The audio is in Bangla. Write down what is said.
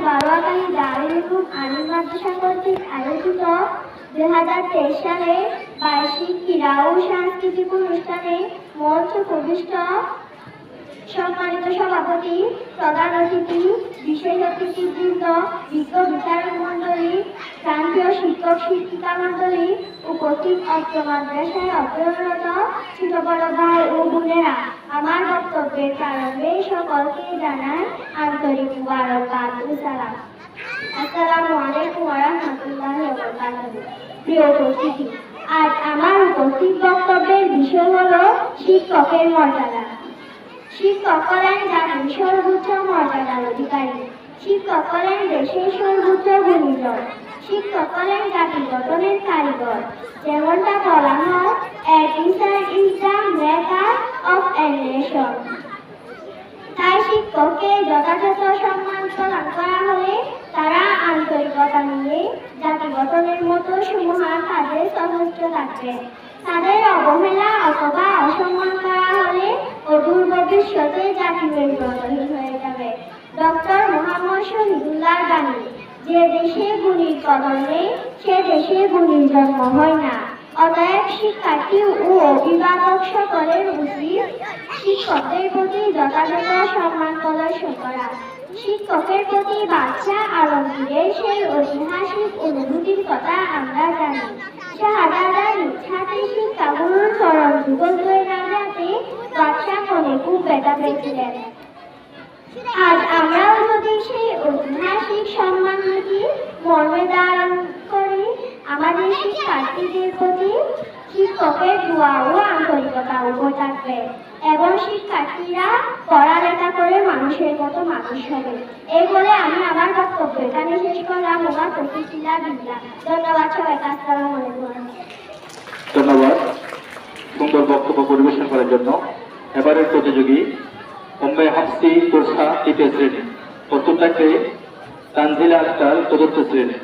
বারোয়াকালী দারুল উলুম মাদ্রাসা কর্তৃক আয়োজিত দুই হাজার তেইশ সালে বার্ষিক ক্রীড়া ও সাংস্কৃতিক অনুষ্ঠানে মঞ্চ প্রবিষ্ট সম্মানিত সভাপতি, প্রধান অতিথি বিশেষ অতিথিবৃন্দ বিজ্ঞ বিচারক মন্ডলী শিক্ষক শিক্ষিকা মন্ডলী উপস্থিত অত্র মাদ্রাসায় অধ্যয়নরত ছোট বড় ভাই ও বোনেরা আমার বক্তব্যের প্রারম্ভে সকলকে জানাই আন্তরিক মুবারকবাদ ও সালাম। আসসালামু আলাইকুম ওয়া রাহমাতুল্লাহি প্রিয় উপস্থিতি, আজ আমার উপস্থিত বক্তব্যের বিষয় হলো শিক্ষকের মর্যাদা। শিক্ষক হলেন জাতির সর্বোচ্চ মর্যাদার অধিকারী। শিক্ষক হলেন দেশের সর্বোচ্চ গুণীজন শিক্ষক জাতি গঠনের কারিগর। যেমনটা বলা হয় a is the maker of a nation তাই শিক্ষককে যথাযথ সম্মান প্রদান করা হলে তারা আন্তরিকতা নিয়ে জাতি গঠনের মতো সমূহান কাজে সহস্র থাকবে। তাদের অবহেলা অথবা অসম্মান করা হলে অদূর ভবিষ্যতে জাতি মেরুদণ্ডহীন যে দেশে গুণীর কদর নেই সে দেশে গুণীর জন্ম হয় না। অতএব শিক্ষার্থী ও অভিভাবক সকলের উচিত শিক্ষকদের প্রতি যথাযথ সম্মান প্রদর্শন করা। শিক্ষকের প্রতি বাচ্চা আলমগীরের সেই ঐতিহাসিক অনুভূতির কথা আমরা জানি শাহজাদার ইচ্ছাতে শিক্ষাগুরুর চরণ যুগল ধরে না যাতে বাদশাহ মনে খুব ব্যথা পেয়েছিলেন। আজ আমরাও যদি সেই ঐতিহাসিক সম্মান মর্মে ধারণ করি, আমাদের শিক্ষার্থীদের প্রতি শিক্ষকের দোয়া ও আন্তরিকতা উপর থাকবে? এবং শিক্ষার্থীরা পড়ালেখা করে মানুষের মতো মানুষ হবে। এই বলে আমি আমার বক্তব্য এখানে শেষ করলাম। আমার প্রতিশিলা বিদ্যা। ধন্যবাদ সবাইকে। আসসালামু ধন্যবাদ। সুন্দর বক্তব্য পরিবেশন করার জন্য এবারের প্রতিযোগী উম্মে হাফসি কোর্সা তৃতীয় শ্রেণি। প্রস্তুত থাকবে তানজিলা আক্তার চতুর্থ শ্রেণি।